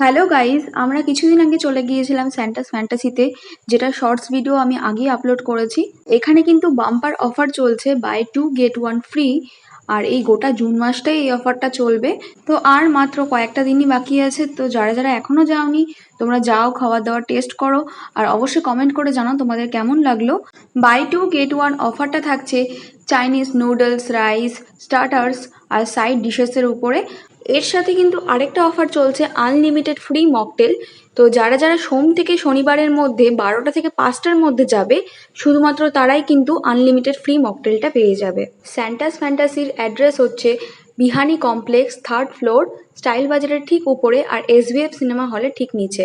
Hello guys আমরা কিছুদিন আগে চলে গিয়েছিলাম স্যান্টাস ফ্যান্টাসিতে যেটা শর্টস ভিডিও আমি আগেই আপলোড করেছি। এখানে কিন্তু বাম্পার অফার চলছে buy two get one free আর এই গোটা জুন মাসটাই এই অফারটা চলবে। তো আর মাত্র কয়েকটা দিনই বাকি আছে, তো যারা যারা এখনও যাওনি, তোমরা যাও খাবার দাবার টেস্ট করো, আর অবশ্যই কমেন্ট করে জানাও তোমাদের কেমন লাগল। বাই টু গেট ওয়ান অফারটা থাকছে চাইনিজ নুডলস রাইস স্টার্টার্স আর সাইড ডিশেসের উপরে। এর সাথে কিন্তু আরেকটা অফার চলছে আনলিমিটেড ফ্রি মকটেল তো যারা যারা সোম থেকে শনিবারের মধ্যে বারোটা থেকে পাঁচটার মধ্যে যাবে, শুধুমাত্র তারাই কিন্তু আনলিমিটেড ফ্রি মকটেলটা পেয়ে যাবে। স্যান্টাস ফ্যান্টাসির অ্যাড্রেস হচ্ছে Bihani complex third floor style বাজারের ঠিক উপরে আর এসভিএফ সিনেমা হলের ঠিক নিচে।